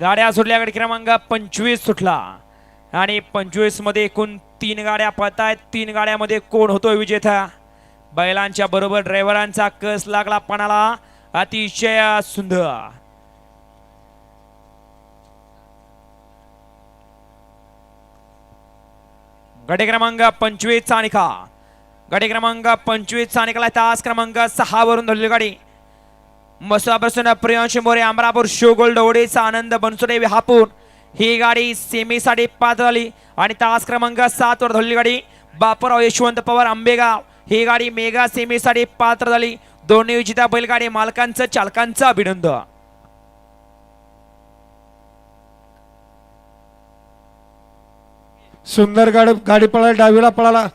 गाड्या सुटल्या गाडी क्रमांक पंचवीस सुटला. आणि पंचवीसमध्ये एकूण तीन गाड्या पळतायत. आहेत तीन गाड्यामध्ये कोण होतोय विजेता? बैलांच्या बरोबर ड्रायव्हरांचा कस लागला पणाला अतिशय सुंदर. गटे क्रमांक पंचवीस चा निका गटे क्रमांक पंचवीस चा निकाला तास क्रमांक सहा वरून धरली गाडी. मसापासून प्रियांश मोरे अमरापूर शिवगोल्ड ओढीचा आनंद बनसुडे हापूर ही गाडी सेमीसाठी पात्र झाली. आणि तास क्रमांक सात वर धरली गाडी बापूराव यशवंत पवार आंबेगाव. ही गाडी मेगा सेमीसाठी पात्र झाली. दोन्ही विजेता बैलगाडी मालकांचं चालकांचं अभिनंदन. सुंदर गाडी गाडी पळाला डावीला पळाला.